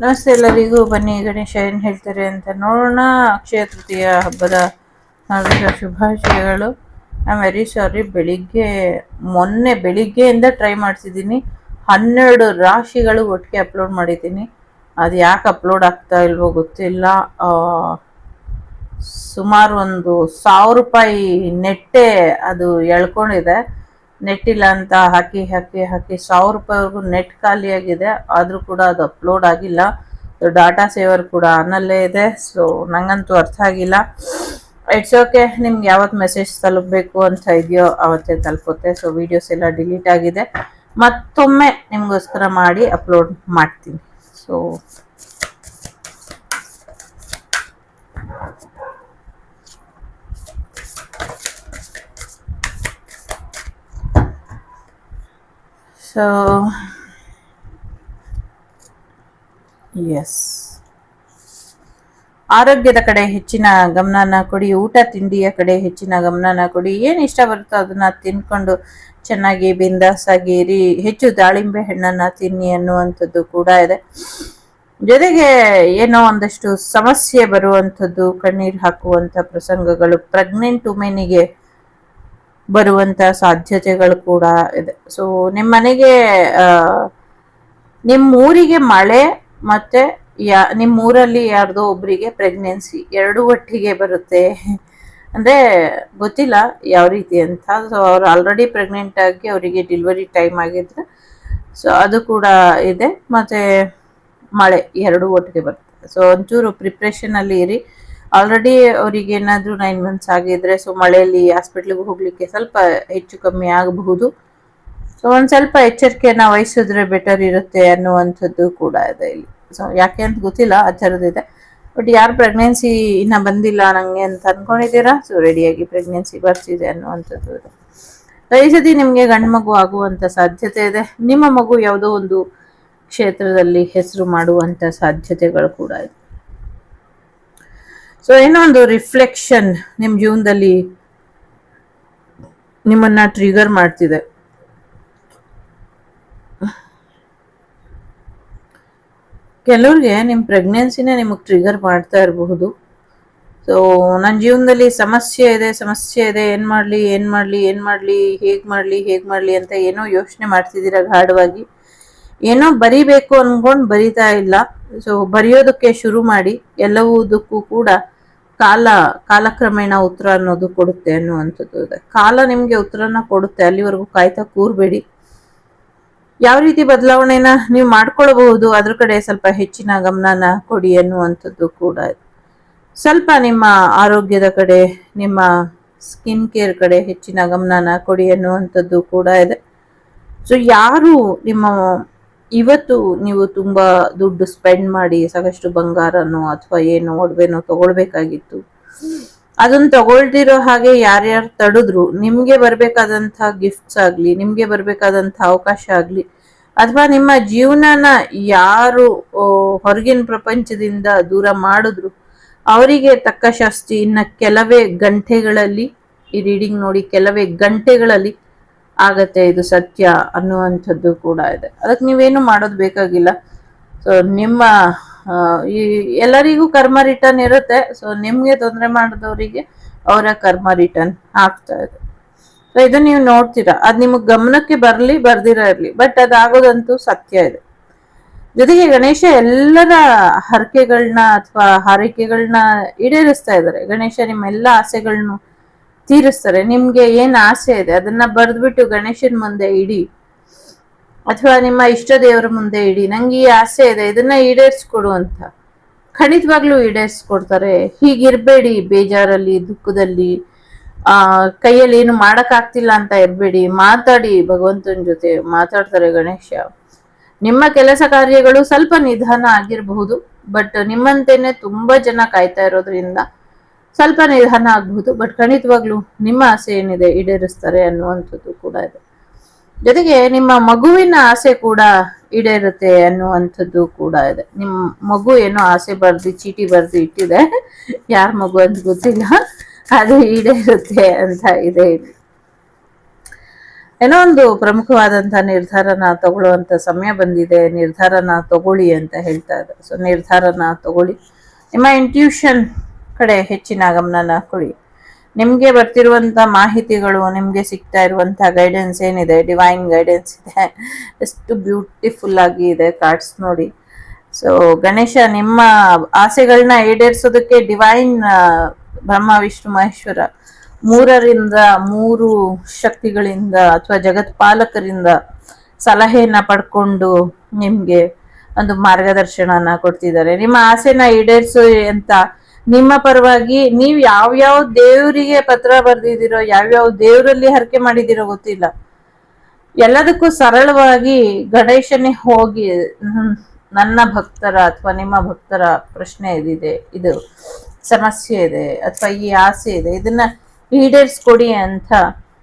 ನಮಸ್ತೆ ಎಲ್ಲರಿಗೂ. ಬನ್ನಿ, ಗಣೇಶ ಏನು ಹೇಳ್ತಾರೆ ಅಂತ ನೋಡೋಣ. ಅಕ್ಷಯ ತೃತೀಯ ಹಬ್ಬದ ಹಾರ್ದಿಕ ಶುಭಾಶಯಗಳು. ಐ ವೆರಿ ಸಾರಿ ಬೆಳಿಗ್ಗೆ, ಮೊನ್ನೆ ಬೆಳಿಗ್ಗೆಯಿಂದ ಟ್ರೈ ಮಾಡಿಸಿದ್ದೀನಿ ಹನ್ನೆರಡು ರಾಶಿಗಳು ಒಟ್ಟಿಗೆ ಅಪ್ಲೋಡ್ ಮಾಡಿದ್ದೀನಿ. ಅದು ಯಾಕೆ ಅಪ್ಲೋಡ್ ಆಗ್ತಾ ಇಲ್ವೋ ಗೊತ್ತಿಲ್ಲ. ಸುಮಾರು ಒಂದು ಸಾವಿರ ರೂಪಾಯಿ ನೆಟ್ಟೆ ಅದು ಎಳ್ಕೊಂಡಿದೆ. ನೆಟ್ ಇಲ್ಲ ಅಂತ ಹಾಕಿ ಹಾಕಿ ಹಾಕಿ ಸಾವಿರ ರೂಪಾಯಿವರೆಗೂ ನೆಟ್ ಖಾಲಿಯಾಗಿದೆ ಆದರೂ ಕೂಡ ಅದು ಅಪ್ಲೋಡ್ ಆಗಿಲ್ಲ. ಡಾಟಾ ಸೇವರ್ ಕೂಡ ಆನಲ್ಲೇ ಇದೆ. ಸೊ ನಂಗಂತೂ ಅರ್ಥ ಆಗಿಲ್ಲ. ಇಟ್ಸ್ ಓಕೆ ನಿಮ್ಗೆ ಯಾವತ್ತು ಮೆಸೇಜ್ ತಲುಪಬೇಕು ಅಂತ ಇದೆಯೋ ಅವತ್ತೇ ತಲುಪುತ್ತೆ. ಸೊ ವೀಡಿಯೋಸ್ ಎಲ್ಲ ಡಿಲೀಟ್ ಆಗಿದೆ. ಮತ್ತೊಮ್ಮೆ ನಿಮಗೋಸ್ಕರ ಮಾಡಿ ಅಪ್ಲೋಡ್ ಮಾಡ್ತೀನಿ. ಸೊ ಸೊ ಎಸ್ ಆರೋಗ್ಯದ ಕಡೆ ಹೆಚ್ಚಿನ ಗಮನನ ಕೊಡಿ, ಊಟ ತಿಂಡಿಯ ಕಡೆ ಹೆಚ್ಚಿನ ಗಮನನ ಕೊಡಿ. ಏನು ಇಷ್ಟ ಬರುತ್ತೋ ಅದನ್ನ ತಿನ್ಕೊಂಡು ಚೆನ್ನಾಗಿ ಬಿಂದಾಸಾಗಿ ಇರಿ ಹೆಚ್ಚು ದಾಳಿಂಬೆ ಹಣ್ಣನ್ನು ತಿನ್ನಿ ಅನ್ನುವಂಥದ್ದು ಕೂಡ ಇದೆ. ಜೊತೆಗೆ ಏನೋ ಒಂದಷ್ಟು ಸಮಸ್ಯೆ ಬರುವಂಥದ್ದು, ಕಣ್ಣೀರು ಹಾಕುವಂಥ ಪ್ರಸಂಗಗಳು ಪ್ರೆಗ್ನೆಂಟ್ ವುಮೆನಿಗೆ ಬರುವಂತ ಸಾಧ್ಯತೆಗಳು ಕೂಡ ಇದೆ. ಸೊ ನಿಮ್ಮ ಮನೆಗೆ ನಿಮ್ಮ ಊರಿಗೆ ಮಳೆ ಮತ್ತೆ ಯಾ ನಿಮ್ಮ ಊರಲ್ಲಿ ಯಾರ್ದೋ ಒಬ್ಬರಿಗೆ ಪ್ರೆಗ್ನೆನ್ಸಿ ಎರಡು ಒಟ್ಟಿಗೆ ಬರುತ್ತೆ. ಅಂದ್ರೆ ಗೊತ್ತಿಲ್ಲ ಯಾವ ರೀತಿ ಅಂತ. ಸೊ ಅವ್ರು ಆಲ್ರೆಡಿ ಪ್ರೆಗ್ನೆಂಟ್ ಆಗಿ ಅವರಿಗೆ ಡೆಲಿವರಿ ಟೈಮ್ ಆಗಿದ್ರೆ ಸೊ ಅದು ಕೂಡ ಇದೆ. ಮತ್ತೆ ಮಳೆ ಎರಡು ಒಟ್ಟಿಗೆ ಬರುತ್ತೆ. ಸೊ ಒಂಚೂರು ಪ್ರಿಪ್ರೇಷನಲ್ಲಿ ಇರಿ. ಆಲ್ರೆಡಿ ಅವರಿಗೆ ಏನಾದರೂ ನೈನ್ ಮಂತ್ಸ್ ಆಗಿದ್ರೆ ಸೊ ಮಳೆಯಲ್ಲಿ ಹಾಸ್ಪಿಟ್ಲಿಗೆ ಹೋಗ್ಲಿಕ್ಕೆ ಸ್ವಲ್ಪ ಹೆಚ್ಚು ಕಮ್ಮಿ ಆಗಬಹುದು. ಸೊ ಒಂದು ಸ್ವಲ್ಪ ಎಚ್ಚರಿಕೆಯನ್ನ ವಹಿಸಿದ್ರೆ ಬೆಟರ್ ಇರುತ್ತೆ ಅನ್ನುವಂಥದ್ದು ಕೂಡ ಇದೆ ಇಲ್ಲಿ. ಸೊ ಯಾಕೆ ಅಂತ ಗೊತ್ತಿಲ್ಲ ಆ ಥರದ್ದಿದೆ ಬಟ್ ಯಾರು ಪ್ರೆಗ್ನೆನ್ಸಿ ಇನ್ನ ಬಂದಿಲ್ಲ ನಂಗೆ ಅಂತ ಅನ್ಕೊಂಡಿದ್ದೀರಾ? ಸೊ ರೆಡಿಯಾಗಿ ಪ್ರೆಗ್ನೆನ್ಸಿ ಬರ್ತಿದೆ ಅನ್ನುವಂಥದ್ದು ಇದೆ. ಈ ಸತಿ ನಿಮಗೆ ಗಂಡು ಮಗು ಆಗುವಂತ ಸಾಧ್ಯತೆ ಇದೆ. ನಿಮ್ಮ ಮಗು ಯಾವುದೋ ಒಂದು ಕ್ಷೇತ್ರದಲ್ಲಿ ಹೆಸರು ಮಾಡುವಂತ ಸಾಧ್ಯತೆಗಳು ಕೂಡ ಇದೆ. ಸೊ ಏನೋ ಒಂದು ರಿಫ್ಲೆಕ್ಷನ್ ನಿಮ್ಮ ಜೀವನದಲ್ಲಿ ನಿಮ್ಮನ್ನ ಟ್ರಿಗರ್ ಮಾಡ್ತಿದೆ. ಕೆಲವ್ರಿಗೆ ನಿಮ್ಮ ಪ್ರೆಗ್ನೆನ್ಸಿನೇ ನಿಮಗೆ ಟ್ರಿಗರ್ ಮಾಡ್ತಾ ಇರಬಹುದು. ಸೊ ನನ್ನ ಜೀವನದಲ್ಲಿ ಸಮಸ್ಯೆ ಇದೆ ಸಮಸ್ಯೆ ಇದೆ, ಏನು ಮಾಡಲಿ ಏನು ಮಾಡಲಿ ಏನು ಮಾಡಲಿ, ಹೇಗ್ ಮಾಡಲಿ ಹೇಗ್ ಮಾಡಲಿ ಅಂತ ಏನೋ ಯೋಚನೆ ಮಾಡ್ತಿದ್ದೀರಾ ಗಾಢವಾಗಿ. ಏನೋ ಬರಿಬೇಕು ಅನ್ಕೊಂಡು ಬರಿತಾ ಇಲ್ಲ. ಸೊ ಬರೆಯೋದಕ್ಕೆ ಶುರು ಮಾಡಿ ಎಲ್ಲವುದಕ್ಕೂ ಕೂಡ ಕಾಲ, ಕಾಲಕ್ರಮೇಣ ಉತ್ತರ ಅನ್ನೋದು ಕೊಡುತ್ತೆ ಅನ್ನುವಂಥದ್ದು ಇದೆ. ಕಾಲ ನಿಮಗೆ ಉತ್ತರನ ಕೊಡುತ್ತೆ, ಅಲ್ಲಿವರೆಗೂ ಕಾಯ್ತಾ ಕೂರ್ಬೇಡಿ. ಯಾವ ರೀತಿ ಬದಲಾವಣೆನ ನೀವು ಮಾಡ್ಕೊಳ್ಬಹುದು, ಅದ್ರ ಕಡೆ ಸ್ವಲ್ಪ ಹೆಚ್ಚಿನ ಗಮನನ ಕೊಡಿ ಅನ್ನುವಂಥದ್ದು ಕೂಡ ಸ್ವಲ್ಪ ನಿಮ್ಮ ಆರೋಗ್ಯದ ಕಡೆ, ನಿಮ್ಮ ಸ್ಕಿನ್ ಕೇರ್ ಕಡೆ ಹೆಚ್ಚಿನ ಗಮನನ ಕೊಡಿ ಅನ್ನುವಂಥದ್ದು ಕೂಡ ಇದೆ. ಸೊ ಯಾರು ನಿಮ್ಮ ಇವತ್ತು ನೀವು ತುಂಬಾ ದುಡ್ಡು ಸ್ಪೆಂಡ್ ಮಾಡಿ ಸಾಕಷ್ಟು ಬಂಗಾರನೋ ಅಥವಾ ಏನೋ ಒಡವೆನೋ ತಗೊಳ್ಬೇಕಾಗಿತ್ತು. ಅದನ್ನ ತಗೊಳ್ದಿರೋ ಹಾಗೆ ಯಾರ್ಯಾರು ತಡೆದ್ರು, ನಿಮ್ಗೆ ಬರ್ಬೇಕಾದಂತಹ ಗಿಫ್ಟ್ಸ್ ಆಗ್ಲಿ, ನಿಮ್ಗೆ ಬರ್ಬೇಕಾದಂತಹ ಅವಕಾಶ ಆಗ್ಲಿ, ಅಥವಾ ನಿಮ್ಮ ಜೀವನನ ಯಾರು ಹೊರಗಿನ ಪ್ರಪಂಚದಿಂದ ದೂರ ಮಾಡಿದ್ರು, ಅವರಿಗೆ ತಕ್ಕ ಶಾಸ್ತಿ ಇನ್ನ ಕೆಲವೇ ಗಂಟೆಗಳಲ್ಲಿ, ಈ ರೀಡಿಂಗ್ ನೋಡಿ, ಕೆಲವೇ ಗಂಟೆಗಳಲ್ಲಿ ಆಗತ್ತೆ, ಇದು ಸತ್ಯ ಅನ್ನುವಂಥದ್ದು ಕೂಡ ಇದೆ. ಅದಕ್ಕೆ ನೀವೇನು ಮಾಡೋದು ಬೇಕಾಗಿಲ್ಲ. ಸೊ ನಿಮ್ಮ ಈ ಎಲ್ಲರಿಗೂ ಕರ್ಮ ರಿಟರ್ನ್ ಇರುತ್ತೆ. ಸೊ ನಿಮ್ಗೆ ತೊಂದರೆ ಮಾಡಿದವರಿಗೆ ಅವರ ಕರ್ಮ ರಿಟರ್ನ್ ಆಗ್ತಾ ಇದೆ. ಸೊ ಇದು ನೀವು ನೋಡ್ತೀರಾ. ಅದು ನಿಮಗೆ ಗಮನಕ್ಕೆ ಬರ್ಲಿ, ಬರ್ದಿರ ಇರ್ಲಿ. ಬಟ್ ಅದಾಗೋದಂತೂ ಸತ್ಯ ಇದೆ. ಜೊತೆಗೆ ಗಣೇಶ ಎಲ್ಲರ ಹರಕೆಗಳನ್ನ ಅಥವಾ ಹಾರೈಕೆಗಳನ್ನ ಈಡೇರಿಸ್ತಾ ಇದ್ದಾರೆ. ಗಣೇಶ ನಿಮ್ಮ ಎಲ್ಲ ಆಸೆಗಳನ್ನು ತೀರಿಸ್ತಾರೆ. ನಿಮ್ಗೆ ಏನ್ ಆಸೆ ಇದೆ? ಅದನ್ನ ಬರೆದ್ಬಿಟ್ಟು ಗಣೇಶನ್ ಮುಂದೆ ಇಡಿ. ಅಥವಾ ನಿಮ್ಮ ಇಷ್ಟ ದೇವರ ಮುಂದೆ ಇಡಿ. ನಂಗೆ ಈ ಆಸೆ ಇದೆ. ಇದನ್ನ ಈಡೇರಿಸ್ಕೊಡು ಅಂತ. ಖಂಡಿತವಾಗ್ಲೂ ಈಡೇರಿಸ್ಕೊಡ್ತಾರೆ. ಹೀಗಿರ್ಬೇಡಿ ಬೇಜಾರಲ್ಲಿ, ದುಃಖದಲ್ಲಿ. ಆ, ಕೈಯಲ್ಲಿ ಏನು ಮಾಡೋಕ್ಕಾಗ್ತಿಲ್ಲ ಅಂತ ಇರ್ಬೇಡಿ. ಮಾತಾಡಿ ಭಗವಂತನ ಜೊತೆ ಮಾತಾಡ್ತಾರೆ ಗಣೇಶ. ನಿಮ್ಮ ಕೆಲಸ ಕಾರ್ಯಗಳು ಸ್ವಲ್ಪ ನಿಧಾನ ಆಗಿರಬಹುದು. ಬಟ್ ನಿಮ್ಮಂತೆನೆ ತುಂಬಾ ಜನ ಕಾಯ್ತಾ ಇರೋದ್ರಿಂದ ಸ್ವಲ್ಪ ನಿಧಾನ ಆಗ್ಬಹುದು ಬಟ್ ಖಂಡಿತವಾಗ್ಲೂ ನಿಮ್ಮ ಆಸೆ ಏನಿದೆ ಈಡೇರಿಸ್ತಾರೆ ಅನ್ನುವಂಥದ್ದು ಕೂಡ ಇದೆ. ಜೊತೆಗೆ ನಿಮ್ಮ ಮಗುವಿನ ಆಸೆ ಕೂಡ ಈಡೇರುತ್ತೆ ಅನ್ನುವಂಥದ್ದು ಕೂಡ ಇದೆ. ನಿಮ್ಮ ಮಗು ಏನೋ ಆಸೆ ಬರ್ದು, ಚೀಟಿ ಬರ್ದು ಇಟ್ಟಿದೆ. ಯಾರ ಮಗು ಅಂತ ಗೊತ್ತಿಲ್ಲ. ಅದು ಈಡೇರುತ್ತೆ ಅಂತ ಇದೆ. ಏನೋ ಒಂದು ಪ್ರಮುಖವಾದಂತ ನಿರ್ಧಾರನ ತಗೊಳ್ಳುವಂತ ಸಮಯ ಬಂದಿದೆ. ನಿರ್ಧಾರನ ತಗೊಳ್ಳಿ ಅಂತ ಹೇಳ್ತಾ ಇದ್ದಾರೆ. ಸೊ ನಿರ್ಧಾರನ ತಗೊಳ್ಳಿ. ನಿಮ್ಮ ಇಂಟ್ಯೂಷನ್ ಕಡೆ ಹೆಚ್ಚಿನ ಗಮನನ ಕೊಡಿ. ನಿಮಗೆ ಬರ್ತಿರುವಂಥ ಮಾಹಿತಿಗಳು, ನಿಮಗೆ ಸಿಗ್ತಾ ಇರುವಂಥ ಗೈಡೆನ್ಸ್ ಏನಿದೆ? ಡಿವೈನ್ ಗೈಡೆನ್ಸ್ ಇದೆ. ಎಷ್ಟು ಬ್ಯೂಟಿಫುಲ್ ಆಗಿ ಇದೆ ಕಾರ್ಡ್ಸ್ ನೋಡಿ. ಸೊ ಗಣೇಶ, ನಿಮ್ಮ ಆಸೆಗಳನ್ನ ಈಡೇರಿಸೋದಕ್ಕೆ ಡಿವೈನ್ ಬ್ರಹ್ಮ, ವಿಷ್ಣು, ಮಹೇಶ್ವರ ಮೂರರಿಂದ ಮೂರು ಶಕ್ತಿಗಳಿಂದ ಅಥವಾ ಜಗತ್ಪಾಲಕರಿಂದ ಸಲಹೆಯನ್ನ ಪಡ್ಕೊಂಡು ನಿಮ್ಗೆ ಒಂದು ಮಾರ್ಗದರ್ಶನನ ಕೊಡ್ತಿದ್ದಾರೆ. ನಿಮ್ಮ ಆಸೆನ ಈಡೇರಿಸೋ ಅಂತ ನಿಮ್ಮ ಪರವಾಗಿ ನೀವ್ ಯಾವ್ಯಾವ ದೇವರಿಗೆ ಪತ್ರ ಬರ್ದಿದ್ದೀರೋ ಯಾವ್ಯಾವ ದೇವರಲ್ಲಿ ಹರಕೆ ಮಾಡಿದಿರೋ ಗೊತ್ತಿಲ್ಲ. ಎಲ್ಲದಕ್ಕೂ ಸರಳವಾಗಿ ಗಣೇಶನೇ ಹೋಗಿ ನನ್ನ ಭಕ್ತರ ಅಥವಾ ನಿಮ್ಮ ಭಕ್ತರ ಪ್ರಶ್ನೆ ಇದಿದೆ, ಇದು ಸಮಸ್ಯೆ ಇದೆ ಅಥವಾ ಈ ಆಸೆ ಇದೆ, ಇದನ್ನ ಈಡೇರಿಸ್ಕೊಡಿ ಅಂತ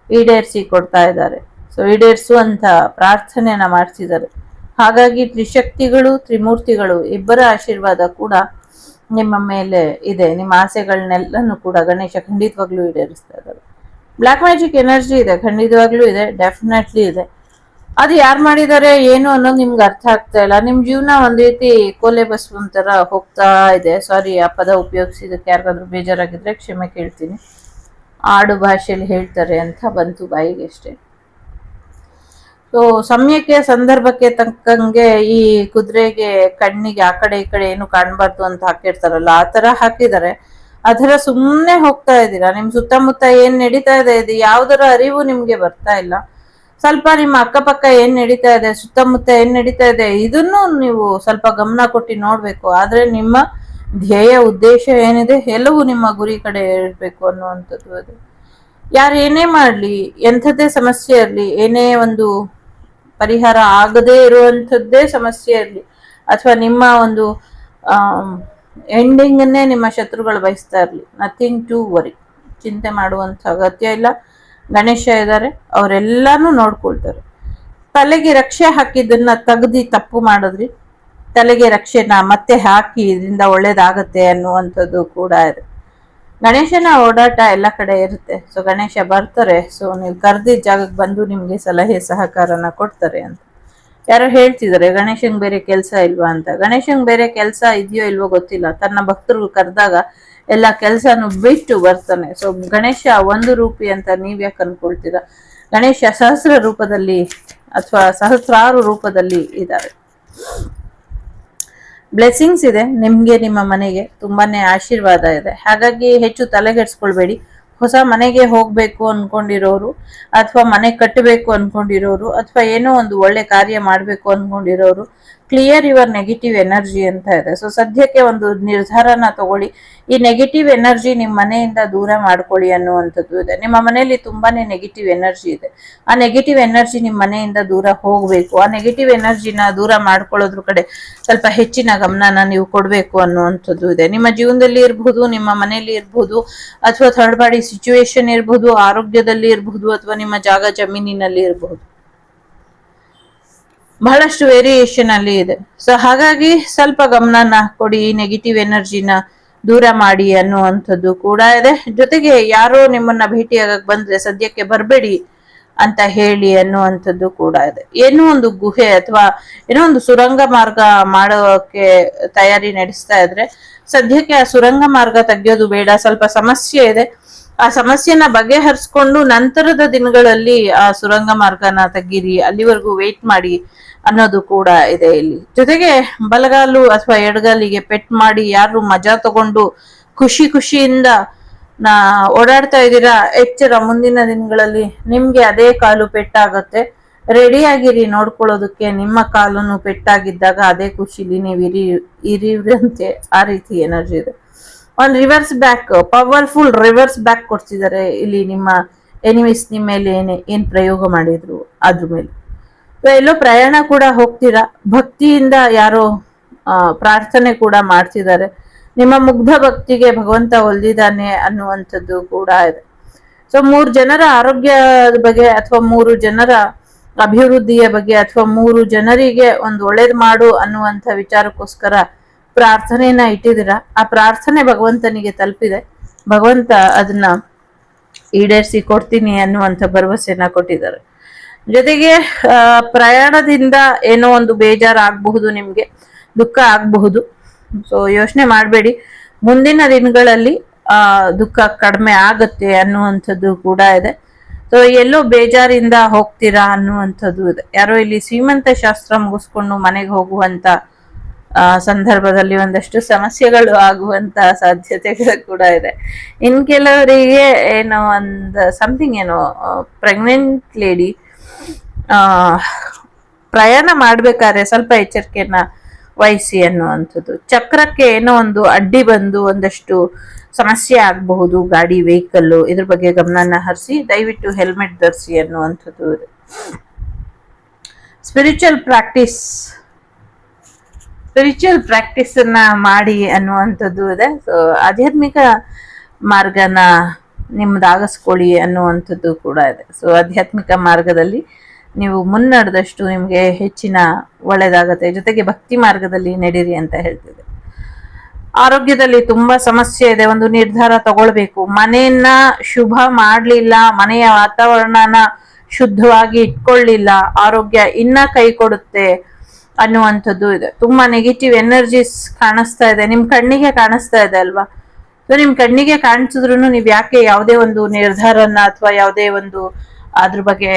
ಈಡೇರಿಸಿ ಕೊಡ್ತಾ ಇದ್ದಾರೆ. ಸೊ ಈಡೇರಿಸುವಂತ ಪ್ರಾರ್ಥನೆಯನ್ನ ಮಾಡ್ತಿದ್ದಾರೆ ಹಾಗಾಗಿ ತ್ರಿಶಕ್ತಿಗಳು, ತ್ರಿಮೂರ್ತಿಗಳು ಇಬ್ಬರ ಆಶೀರ್ವಾದ ಕೂಡ ನಿಮ್ಮ ಮೇಲೆ ಇದೆ, ನಿಮ್ಮ ಆಸೆಗಳನ್ನೆಲ್ಲನೂ ಕೂಡ ಗಣೇಶ ಖಂಡಿತವಾಗ್ಲೂ ಈಡೇರಿಸ್ತಾ ಇದ್ದಾರೆ. ಬ್ಲ್ಯಾಕ್ ಮ್ಯಾಜಿಕ್ ಎನರ್ಜಿ ಇದೆ, ಖಂಡಿತವಾಗ್ಲೂ ಇದೆ ಡೆಫಿನೆಟ್ಲಿ ಇದೆ. ಅದು ಯಾರು ಮಾಡಿದ್ದಾರೆ, ಏನು ಅನ್ನೋದು ನಿಮ್ಗೆ ಅರ್ಥ ಆಗ್ತಾ ಇಲ್ಲ. ನಿಮ್ಮ ಜೀವನ ಒಂದು ರೀತಿ ಕೋಲೆ ಬಸ್ ಒಂಥರ ಹೋಗ್ತಾ ಇದೆ. ಸಾರಿ ಆ ಪದ ಉಪಯೋಗಿಸಿದಕ್ಕೆ ಯಾರಿಗಾದ್ರೂ ಬೇಜಾರಾಗಿದ್ರೆ ಕ್ಷಮೆ ಕೇಳ್ತೀನಿ. ಆಡು ಭಾಷೆಯಲ್ಲಿ ಹೇಳ್ತಾರೆ ಅಂತ ಬಂತು ಬಾಯಿಗೆ ಅಷ್ಟೇ. ಸೊ ಸಮಯಕ್ಕೆ ಸಂದರ್ಭಕ್ಕೆ ತಕ್ಕಂಗೆ ಈ ಕುದುರೆಗೆ ಕಣ್ಣಿಗೆ ಆ ಕಡೆ ಈ ಕಡೆ ಏನು ಕಾಣಬಾರ್ದು ಅಂತ ಹಾಕಿರ್ತಾರಲ್ಲ, ಆ ತರ ಹಾಕಿದ್ದಾರೆ. ಅದರ ಸುಮ್ಮನೆ ಹೋಗ್ತಾ ಇದ್ದೀರಾ? ನಿಮ್ ಸುತ್ತಮುತ್ತ ಏನ್ ನಡೀತಾ ಇದೆ? ಇದು ಯಾವ್ದರ ಅರಿವು ನಿಮ್ಗೆ ಬರ್ತಾ ಇಲ್ಲ. ಸ್ವಲ್ಪ ನಿಮ್ಮ ಅಕ್ಕಪಕ್ಕ ಏನ್ ನಡೀತಾ ಇದೆ? ಸುತ್ತಮುತ್ತ ಏನ್ ನಡೀತಾ ಇದೆ? ಇದನ್ನು ನೀವು ಸ್ವಲ್ಪ ಗಮನ ಕೊಟ್ಟು ನೋಡ್ಬೇಕು. ಆದ್ರೆ ನಿಮ್ಮ ಧ್ಯೇಯ ಉದ್ದೇಶ ಏನಿದೆ? ಎಲ್ಲವೂ ನಿಮ್ಮ ಗುರಿ ಕಡೆ ಇರಬೇಕು ಅನ್ನುವಂಥದ್ದು ಅದು. ಯಾರು ಏನೇ ಮಾಡ್ಲಿ, ಎಂಥದ್ದೇ ಸಮಸ್ಯೆ ಇರಲಿ, ಏನೇ ಒಂದು ಪರಿಹಾರ ಆಗದೇ ಇರುವಂಥದ್ದೇ ಸಮಸ್ಯೆ ಇರಲಿ ಅಥವಾ ನಿಮ್ಮ ಒಂದು ಎಂಡಿಂಗನ್ನೇ ನಿಮ್ಮ ಶತ್ರುಗಳು ಬಯಸ್ತಾ ಇರಲಿ. ನಥಿಂಗ್ ಟು ವರಿ ಚಿಂತೆ ಮಾಡುವಂಥ ಅಗತ್ಯ ಇಲ್ಲ. ಗಣೇಶ ಇದ್ದಾರೆ. ಅವರೆಲ್ಲನೂ ನೋಡ್ಕೊಳ್ತಾರೆ. ತಲೆಗೆ ರಕ್ಷೆ ಹಾಕಿದ್ದನ್ನ ತೆಗ್ದು ತಪ್ಪು ಮಾಡಿದ್ರಿ. ತಲೆಗೆ ರಕ್ಷೆನ ಮತ್ತೆ ಹಾಕಿ ಇದರಿಂದ ಒಳ್ಳೇದಾಗತ್ತೆ ಅನ್ನುವಂಥದ್ದು ಕೂಡ ಇದೆ. ಗಣೇಶನ ಓಡಾಟ ಎಲ್ಲ ಕಡೆ ಇರುತ್ತೆ. ಸೊ ಗಣೇಶ ಬರ್ತಾರೆ. ಸೊ ನೀವು ಕರೆದಿದ್ದ ಜಾಗಕ್ಕೆ ಬಂದು ನಿಮಗೆ ಸಲಹೆ, ಸಹಕಾರನ ಕೊಡ್ತಾರೆ ಅಂತ. ಯಾರೋ ಹೇಳ್ತಿದ್ದಾರೆ, ಗಣೇಶಂಗೆ ಬೇರೆ ಕೆಲಸ ಇಲ್ವಾ ಅಂತ. ಗಣೇಶನ್ ಬೇರೆ ಕೆಲಸ ಇದೆಯೋ ಇಲ್ವೋ ಗೊತ್ತಿಲ್ಲ. ತನ್ನ ಭಕ್ತರು ಕರೆದಾಗ ಎಲ್ಲ ಕೆಲಸನು ಬಿಟ್ಟು ಬರ್ತಾನೆ. ಸೊ ಗಣೇಶ ಒಂದು ರೂಪಿ ಅಂತ ನೀವ್ ಯಾಕೆ ಅನ್ಕೊಳ್ತೀರಾ? ಗಣೇಶ ಸಹಸ್ರ ರೂಪದಲ್ಲಿ ಅಥವಾ ಸಹಸ್ರಾರು ರೂಪದಲ್ಲಿ ಇದ್ದಾರೆ. ಬ್ಲೆಸ್ಸಿಂಗ್ಸ್ ಇದೆ, ನಿಮ್ಗೆ, ನಿಮ್ಮ ಮನೆಗೆ ತುಂಬಾನೇ ಆಶೀರ್ವಾದ ಇದೆ. ಹಾಗಾಗಿ ಹೆಚ್ಚು ತಲೆಗೆಡ್ಸ್ಕೊಳ್ಬೇಡಿ ಹೊಸ ಮನೆಗೆ ಹೋಗ್ಬೇಕು ಅನ್ಕೊಂಡಿರೋರು, ಅಥವಾ ಮನೆ ಕಟ್ಟಬೇಕು ಅನ್ಕೊಂಡಿರೋರು, ಅಥವಾ ಏನೋ ಒಂದು ಒಳ್ಳೆ ಕಾರ್ಯ ಮಾಡ್ಬೇಕು ಅನ್ಕೊಂಡಿರೋರು ಕ್ಲಿಯರ್ ಯುವರ್ ನೆಗೆಟಿವ್ ಎನರ್ಜಿ ಅಂತ ಇದೆ. ಸೊ ಸದ್ಯಕ್ಕೆ ಒಂದು ನಿರ್ಧಾರನ ತಗೊಳ್ಳಿ. ಈ ನೆಗೆಟಿವ್ ಎನರ್ಜಿ ನಿಮ್ಮ ಮನೆಯಿಂದ ದೂರ ಮಾಡ್ಕೊಳ್ಳಿ ಅನ್ನುವಂಥದ್ದು ಇದೆ. ನಿಮ್ಮ ಮನೆಯಲ್ಲಿ ತುಂಬಾನೇ ನೆಗೆಟಿವ್ ಎನರ್ಜಿ ಇದೆ. ಆ ನೆಗೆಟಿವ್ ಎನರ್ಜಿ ನಿಮ್ಮ ಮನೆಯಿಂದ ದೂರ ಹೋಗ್ಬೇಕು. ಆ ನೆಗೆಟಿವ್ ಎನರ್ಜಿನ ದೂರ ಮಾಡ್ಕೊಳ್ಳೋದ್ರ ಕಡೆ ಸ್ವಲ್ಪ ಹೆಚ್ಚಿನ ಗಮನನ ನೀವು ಕೊಡಬೇಕು ಅನ್ನುವಂಥದ್ದು ಇದೆ. ನಿಮ್ಮ ಜೀವನದಲ್ಲಿ ಇರಬಹುದು ನಿಮ್ಮ ಮನೆಯಲ್ಲಿ ಇರಬಹುದು ಅಥವಾ ಥರ್ಡ್ ಪಾರ್ಟಿ ಸಿಚುವೇಶನ್ ಇರಬಹುದು ಆರೋಗ್ಯದಲ್ಲಿ ಇರಬಹುದು ಅಥವಾ ನಿಮ್ಮ ಜಾಗ ಜಮೀನಿನಲ್ಲಿ ಇರಬಹುದು ಬಹಳಷ್ಟು ವೇರಿಯೇಷನ್ ಅಲ್ಲಿ ಇದೆ. ಸೊ ಹಾಗಾಗಿ ಸ್ವಲ್ಪ ಗಮನನ ಕೊಡಿ ನೆಗೆಟಿವ್ ಎನರ್ಜಿನ ದೂರ ಮಾಡಿ ಅನ್ನುವಂಥದ್ದು ಕೂಡ ಇದೆ. ಜೊತೆಗೆ ಯಾರೋ ನಿಮ್ಮನ್ನ ಭೇಟಿಯಾಗಕ್ಕೆ ಬಂದ್ರೆ ಸದ್ಯಕ್ಕೆ ಬರಬೇಡಿ ಅಂತ ಹೇಳಿ ಅನ್ನುವಂಥದ್ದು ಕೂಡ ಇದೆ. ಏನೋ ಒಂದು ಗುಹೆ ಅಥವಾ ಏನೋ ಒಂದು ಸುರಂಗ ಮಾರ್ಗ ಮಾಡೋಕೆ ತಯಾರಿ ನಡೆಸ್ತಾ ಇದ್ರೆ ಸದ್ಯಕ್ಕೆ ಆ ಸುರಂಗ ಮಾರ್ಗ ತೆಗೆಯೋದು ಬೇಡ. ಸ್ವಲ್ಪ ಸಮಸ್ಯೆ ಇದೆ. ಆ ಸಮಸ್ಯೆನ ಬಗೆಹರಿಸ್ಕೊಂಡು ನಂತರದ ದಿನಗಳಲ್ಲಿ ಆ ಸುರಂಗ ಮಾರ್ಗನ ತೆಗೀರಿ. ಅಲ್ಲಿವರೆಗೂ ವೇಟ್ ಮಾಡಿ. ಅನ್ನೋದು ಕೂಡ ಇದೆ ಇಲ್ಲಿ. ಜೊತೆಗೆ ಬಲಗಾಲು ಅಥವಾ ಎಡಗಾಲಿಗೆ ಪೆಟ್ ಮಾಡಿ ಯಾರು ಮಜಾ ತಗೊಂಡು ಖುಷಿ ಖುಷಿಯಿಂದ ನಾ ಓಡಾಡ್ತಾ ಇದ್ದೀರಾ, ಎಚ್ಚರ ಮುಂದಿನ ದಿನಗಳಲ್ಲಿ ನಿಮ್ಗೆ ಅದೇ ಕಾಲು ಪೆಟ್ಟಾಗತ್ತೆ. ರೆಡಿ ಆಗಿರಿ ನೋಡ್ಕೊಳ್ಳೋದಕ್ಕೆ, ನಿಮ್ಮ ಕಾಲನ್ನು ಪೆಟ್ಟಾಗಿದ್ದಾಗ ಅದೇ ಖುಷಿಲಿ ನೀವು ಇರಿ, ಇರಿವ್ರಂತೆ. ಆ ರೀತಿ ಎನರ್ಜಿ ಇದೆ. ಒಂದು reverse back powerful reverse back ಕೊಡ್ತಿದ್ದಾರೆ ಇಲ್ಲಿ ನಿಮ್ಮ ಎನಿಮಿಸ್ ನಿಮ್ಮ ಮೇಲೆ ಏನೇ, ಏನ್ ಪ್ರಯೋಗ ಮಾಡಿದ್ರು ಅದ್ರ ಮೇಲೆ. ಎಲ್ಲೋ ಪ್ರಯಾಣ ಕೂಡ ಹೋಗ್ತೀರಾ? ಭಕ್ತಿಯಿಂದ ಯಾರೋ ಪ್ರಾರ್ಥನೆ ಕೂಡ ಮಾಡ್ತಿದ್ದಾರೆ. ನಿಮ್ಮ ಮುಗ್ಧ ಭಕ್ತಿಗೆ ಭಗವಂತ ಒಲ್ದಿದ್ದಾನೆ ಅನ್ನುವಂಥದ್ದು ಕೂಡ ಇದೆ. ಸೊ ಮೂರು ಜನರ ಆರೋಗ್ಯದ ಬಗ್ಗೆ ಅಥವಾ ಮೂರು ಜನರ ಅಭಿವೃದ್ಧಿಯ ಬಗ್ಗೆ ಅಥವಾ ಮೂರು ಜನರಿಗೆ ಒಂದು ಒಳ್ಳೇದು ಮಾಡು ಅನ್ನುವಂಥ ವಿಚಾರಕ್ಕೋಸ್ಕರ ಪ್ರಾರ್ಥನೆಯನ್ನ ಇಟ್ಟಿದ್ದೀರಾ? ಆ ಪ್ರಾರ್ಥನೆ ಭಗವಂತನಿಗೆ ತಲುಪಿದೆ. ಭಗವಂತ ಅದನ್ನ ಈಡೇರಿಸಿ ಕೊಡ್ತೀನಿ ಅನ್ನುವಂಥ ಭರವಸೆಯನ್ನ ಕೊಟ್ಟಿದ್ದಾರೆ. ಜೊತೆಗೆ ಪ್ರಯಾಣದಿಂದ ಏನೋ ಒಂದು ಬೇಜಾರಾಗಬಹುದು ನಿಮ್ಗೆ, ದುಃಖ ಆಗಬಹುದು. ಸೊ ಯೋಚನೆ ಮಾಡಬೇಡಿ. ಮುಂದಿನ ದಿನಗಳಲ್ಲಿ ದುಃಖ ಕಡಿಮೆ ಆಗುತ್ತೆ ಅನ್ನುವಂಥದ್ದು ಕೂಡ ಇದೆ. ಸೊ ಎಲ್ಲೋ ಬೇಜಾರಿಂದ ಹೋಗ್ತೀರಾ ಅನ್ನುವಂಥದ್ದು ಇದೆ. ಯಾರೋ ಇಲ್ಲಿ ಶ್ರೀಮಂತ ಶಾಸ್ತ್ರ ಮುಗಿಸ್ಕೊಂಡು ಮನೆಗೆ ಹೋಗುವಂತ ಸಂದರ್ಭದಲ್ಲಿ ಒಂದಷ್ಟು ಸಮಸ್ಯೆಗಳು ಆಗುವಂತ ಸಾಧ್ಯತೆಗಳು ಕೂಡ ಇದೆ. ಇನ್ ಕೆಲವರಿಗೆ ಏನೋ ಒಂದು ಸಮಥಿಂಗ್ ಏನೋ ಪ್ರೆಗ್ನೆಂಟ್ ಲೇಡಿ ಪ್ರಯಾಣ ಮಾಡ್ಬೇಕಾದ್ರೆ ಸ್ವಲ್ಪ ಎಚ್ಚರಿಕೆಯನ್ನ ವಹಿಸಿ ಅನ್ನುವಂಥದ್ದು. ಚಕ್ರಕ್ಕೆ ಏನೋ ಒಂದು ಅಡ್ಡಿ ಬಂದು ಒಂದಷ್ಟು ಸಮಸ್ಯೆ ಆಗಬಹುದು, ಗಾಡಿ ವೆಹಿಕಲ್ ಇದ್ರ ಬಗ್ಗೆ ಗಮನನ ಹರಿಸಿ ದಯವಿಟ್ಟು ಹೆಲ್ಮೆಟ್ ಧರಿಸಿ ಅನ್ನುವಂಥದ್ದು ಸ್ಪಿರಿಚುವಲ್ ಪ್ರಾಕ್ಟೀಸ್ ಸ್ಪಿರಿಚುವಲ್ ಪ್ರಾಕ್ಟೀಸ್ ಅನ್ನ ಮಾಡಿ ಅನ್ನುವಂಥದ್ದು ಇದೆ. ಸೊ ಆಧ್ಯಾತ್ಮಿಕ ಮಾರ್ಗನ ನಿಮ್ದಾಗಿಸ್ಕೊಳ್ಳಿ ಅನ್ನುವಂಥದ್ದು ಕೂಡ ಇದೆ. ಸೊ ಆಧ್ಯಾತ್ಮಿಕ ಮಾರ್ಗದಲ್ಲಿ ನೀವು ಮುನ್ನಡೆದಷ್ಟು ನಿಮಗೆ ಹೆಚ್ಚಿನ ಒಳ್ಳೆಯದಾಗತ್ತೆ ಜೊತೆಗೆ ಭಕ್ತಿ ಮಾರ್ಗದಲ್ಲಿ ನಡೀರಿ ಅಂತ ಹೇಳ್ತಿದೆ. ಆರೋಗ್ಯದಲ್ಲಿ ತುಂಬಾ ಸಮಸ್ಯೆ ಇದೆ. ಒಂದು ನಿರ್ಧಾರ ತಗೊಳ್ಬೇಕು. ಮನೆಯನ್ನ ಶುಭ ಮಾಡಲಿಲ್ಲ, ಮನೆಯ ವಾತಾವರಣನ ಶುದ್ಧವಾಗಿ ಇಟ್ಕೊಳ್ಳಿಲ್ಲ, ಆರೋಗ್ಯ ಇನ್ನ ಕೈ ಕೊಡುತ್ತೆ ಅನ್ನುವಂಥದ್ದು ಇದೆ. ತುಂಬಾ ನೆಗೆಟಿವ್ ಎನರ್ಜೀಸ್ ಕಾಣಿಸ್ತಾ ಇದೆ. ನಿಮ್ ಕಣ್ಣಿಗೆ ಕಾಣಿಸ್ತಾ ಇದೆ ಅಲ್ವಾ? ಸೊ ನಿಮ್ ಕಣ್ಣಿಗೆ ಕಾಣಿಸಿದ್ರು ನೀವ್ ಯಾಕೆ ಯಾವುದೇ ಒಂದು ನಿರ್ಧಾರನ ಅಥವಾ ಯಾವುದೇ ಒಂದು ಅದ್ರ ಬಗ್ಗೆ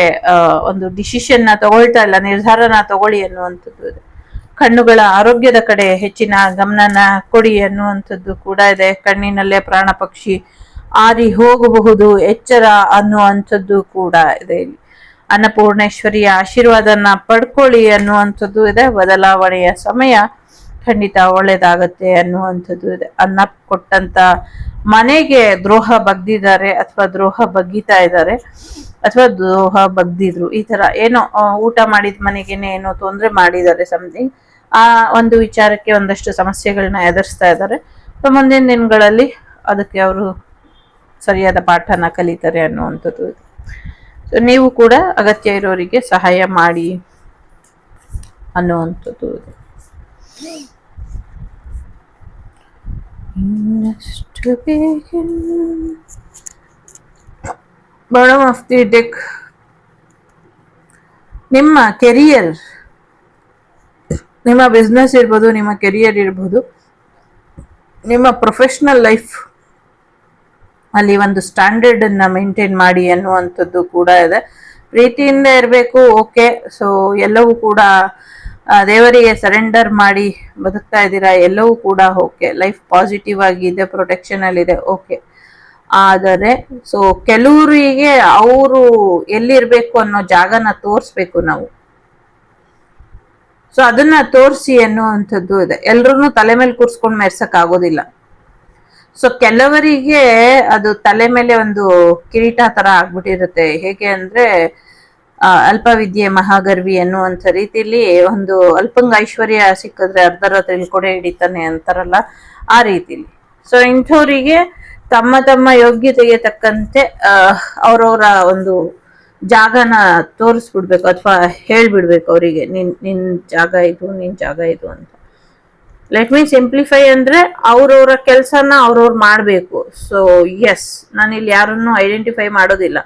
ಒಂದು ಡಿಸಿಷನ್ನ ತಗೊಳ್ತಾ ಇಲ್ಲ, ನಿರ್ಧಾರನ ತಗೊಳ್ಳಿ ಅನ್ನುವಂಥದ್ದು ಇದೆ. ಕಣ್ಣುಗಳ ಆರೋಗ್ಯದ ಕಡೆ ಹೆಚ್ಚಿನ ಗಮನನ ಕೊಡಿ ಅನ್ನುವಂಥದ್ದು ಕೂಡ ಇದೆ. ಕಣ್ಣಿನಲ್ಲೇ ಪ್ರಾಣ ಪಕ್ಷಿ ಆರಿ ಹೋಗಬಹುದು, ಎಚ್ಚರ ಅನ್ನುವಂಥದ್ದು ಕೂಡ ಇದೆ ಇಲ್ಲಿ. ಅನ್ನಪೂರ್ಣೇಶ್ವರಿಯ ಆಶೀರ್ವಾದನ ಪಡ್ಕೊಳ್ಳಿ ಅನ್ನುವಂಥದ್ದು ಇದೆ. ಬದಲಾವಣೆಯ ಸಮಯ ಖಂಡಿತ ಒಳ್ಳೇದಾಗತ್ತೆ ಅನ್ನುವಂಥದ್ದು ಇದೆ. ಅನ್ನ ಕೊಟ್ಟಂತ ಮನೆಗೆ ದ್ರೋಹ ಬಗ್ದಿದ್ದಾರೆ ಅಥವಾ ದ್ರೋಹ ಬಗ್ಗಿತಾ ಇದ್ದಾರೆ. ಅಥವಾ ದೋಹ ಬಗ್ದಿದ್ರು ಈ ತರ ಏನೋ ಊಟ ಮಾಡಿದ ಮನೆಗೇನೆ ಏನೋ ತೊಂದರೆ ಮಾಡಿದ್ದಾರೆ ಸಮಥಿಂಗ್ ಆ ಒಂದು ವಿಚಾರಕ್ಕೆ ಒಂದಷ್ಟು ಸಮಸ್ಯೆಗಳನ್ನ ಎದುರಿಸ್ತಾ ಇದ್ದಾರೆ. ಸೊ ಮುಂದಿನ ದಿನಗಳಲ್ಲಿ ಅದಕ್ಕೆ ಅವರು ಸರಿಯಾದ ಪಾಠನ ಕಲಿತಾರೆ ಅನ್ನುವಂಥದ್ದು ಸೊ ನೀವು ಕೂಡ ಅಗತ್ಯ ಇರೋರಿಗೆ ಸಹಾಯ ಮಾಡಿ ಅನ್ನುವಂಥದ್ದು ಇನ್ನಷ್ಟು ಬೇಗ ಬಾಟಮ್ ಆಫ್ ದಿ ಡೆಕ್. ನಿಮ್ಮ ಕೆರಿಯರ್, ನಿಮ್ಮ ಬಿಸ್ನೆಸ್ ಇರ್ಬೋದು, ನಿಮ್ಮ ಕೆರಿಯರ್ ಇರ್ಬೋದು, ನಿಮ್ಮ ಪ್ರೊಫೆಷ್ನಲ್ ಲೈಫ್ ಅಲ್ಲಿ ಒಂದು ಸ್ಟ್ಯಾಂಡರ್ಡ್ ಅನ್ನ ಮೇಂಟೈನ್ ಮಾಡಿ ಅನ್ನುವಂಥದ್ದು ಕೂಡ ಇದೆ. ಪ್ರೀತಿಯಿಂದ ಇರಬೇಕು, ಓಕೆ. ಸೊ ಎಲ್ಲವೂ ಕೂಡ ದೇವರಿಗೆ ಸರೆಂಡರ್ ಮಾಡಿ ಬದುಕ್ತಾ ಇದ್ದೀರಾ, ಎಲ್ಲವೂ ಕೂಡ ಓಕೆ. ಲೈಫ್ ಪಾಸಿಟಿವ್ ಆಗಿದೆ ಪ್ರೊಟೆಕ್ಷನ್ ಅಲ್ಲಿ ಇದೆ ಓಕೆ. ಆದರೆ ಸೊ ಕೆಲವರಿಗೆ ಅವರು ಎಲ್ಲಿರ್ಬೇಕು ಅನ್ನೋ ಜಾಗನ ತೋರಿಸ್ಬೇಕು ನಾವು. ಸೊ ಅದನ್ನ ತೋರಿಸಿ ಅನ್ನುವಂಥದ್ದು ಇದೆ. ಎಲ್ರೂ ತಲೆ ಮೇಲೆ ಕೂರ್ಸ್ಕೊಂಡು ಮೆರ್ಸಕ್ ಆಗೋದಿಲ್ಲ ಸೊ ಕೆಲವರಿಗೆ ಅದು ತಲೆ ಮೇಲೆ ಒಂದು ಕಿರೀಟ ತರ ಆಗ್ಬಿಟ್ಟಿರುತ್ತೆ. ಹೇಗೆ ಅಂದ್ರೆ ಅಲ್ಪವಿದ್ಯೆ ಮಹಾಗರ್ವಿ ಅನ್ನುವಂಥ ರೀತಿಲಿ ಒಂದು ಅಲ್ಪಂಗ ಐಶ್ವರ್ಯ ಸಿಕ್ಕಿದ್ರೆ ಅರ್ಧರ ತಿಳ್ಕೊಡೆ ಹಿಡಿತಾನೆ ಅಂತಾರಲ್ಲ ಆ ರೀತಿಲಿ. ಸೊ ಇಂಥವರಿಗೆ ತಮ್ಮ ತಮ್ಮ ಯೋಗ್ಯತೆಗೆ ತಕ್ಕಂತೆ ಅವರವರ ಒಂದು ಜಾಗನ ತೋರಿಸ್ಬಿಡ್ಬೇಕು ಅಥವಾ ಹೇಳ್ಬಿಡ್ಬೇಕು ಅವರಿಗೆ, ನಿನ್ ನಿನ್ ಜಾಗ ಇದು, ನಿನ್ ಜಾಗ ಇದು ಅಂತ. ಲೆಟ್ ಮೀ ಸಿಂಪ್ಲಿಫೈ ಅಂದ್ರೆ ಅವ್ರವ್ರ ಕೆಲಸನ ಅವ್ರವ್ರು ಮಾಡಬೇಕು. ಸೊ ಎಸ್ ಇಲ್ಲಿ ಯಾರನ್ನು ಐಡೆಂಟಿಫೈ ಮಾಡೋದಿಲ್ಲ.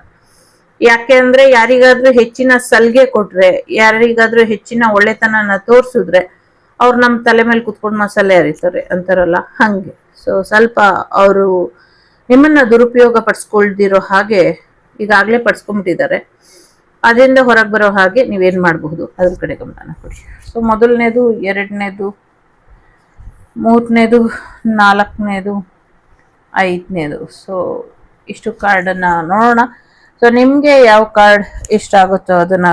ಯಾಕೆ ಅಂದ್ರೆ ಯಾರಿಗಾದ್ರೂ ಹೆಚ್ಚಿನ ಸಲ್ಗೆ ಕೊಟ್ರೆ, ಯಾರಿಗಾದ್ರೂ ಹೆಚ್ಚಿನ ಒಳ್ಳೆತನನ ತೋರಿಸಿದ್ರೆ ಅವ್ರು ನಮ್ಮ ತಲೆ ಮೇಲೆ ಕುತ್ಕೊಂಡು ಮಸಾಲೆ ಹರಿತಾರೆ ಅಂತಾರಲ್ಲ, ಹಂಗೆ. ಸೊ ಸ್ವಲ್ಪ ಅವರು ನಿಮ್ಮನ್ನ ದುರುಪಯೋಗ ಪಡಿಸ್ಕೊಳ್ದಿರೋ ಹಾಗೆ ಈಗಾಗಲೇ ಪಡಿಸ್ಕೊಂಡ್ಬಿಟ್ಟಿದ್ದಾರೆ ಅದರಿಂದ ಹೊರಗೆ ಬರೋ ಹಾಗೆ ನೀವೇನು ಮಾಡಬಹುದು? ಅದ್ರ ಕಡೆ ಗಮನ ಕೊಡಿ. ಸೊ ಮೊದಲನೇದು, ಎರಡನೇದು, ಮೂರನೇದು, ನಾಲ್ಕನೇದು, ಐದನೇದು. ಸೊ ಇಷ್ಟು ಕಾರ್ಡನ್ನು ನೋಡೋಣ. ಸೊ ನಿಮಗೆ ಯಾವ ಕಾರ್ಡ್ ಇಷ್ಟ ಆಗುತ್ತೋ ಅದನ್ನ